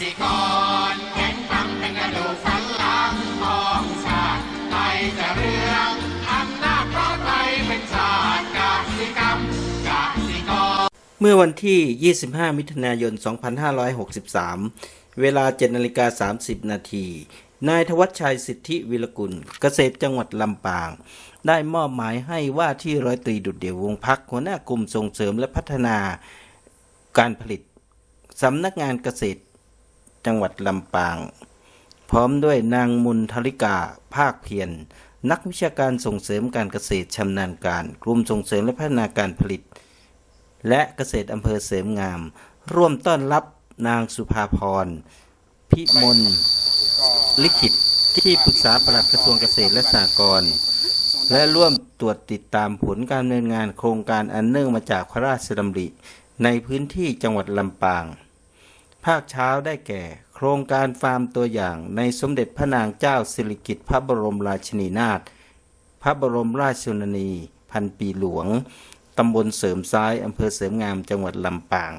สิกรแข็งทำเป็นกระดูกสันหลังของชาติไทยจะเรื่องอำนาจเพราะไทยเป็นชาติกาสิกรรมกาสิกร เมื่อวันที่ 25 มิถุนายน 2563 เวลา7นาฬิกา30 นาที นายทวัชชัยสิทธิวิรกุล เกษตรจังหวัดลำปาง ได้มอบหมายให้ว่าที่ร้อยตรีดุดเดี่ยววงพักหัวหน้ากลุ่มส่งเสริมและพัฒนาการผลิตสำนักงานเกษตร จังหวัดลำปาง พร้อมด้วยนางมุนทริกา ภาคเพียร นักวิชาการส่งเสริมการเกษตรชำนาญการ กลุ่มส่งเสริมและพัฒนาการผลิต และเกษตรอำเภอเสริมงาม ร่วมต้อนรับนางสุภาพร พิมลลิขิต ที่ปรึกษาปลัดกระทรวงเกษตรและสหกรณ์และร่วมตรวจติดตามผลการดำเนินงานโครงการอันเนื่องมาจากพระราชดำริ ในพื้นที่จังหวัดลำปาง ภาคเช้าได้แก่ โครงการฟาร์มตัวอย่างในสมเด็จพระนางเจ้าสิริกิติ์พระบรมราชินีนาถพระบรมราชชนนี พันปีหลวง ตำบลเสริมซ้ายอำเภอเสริมงามจังหวัดลำปาง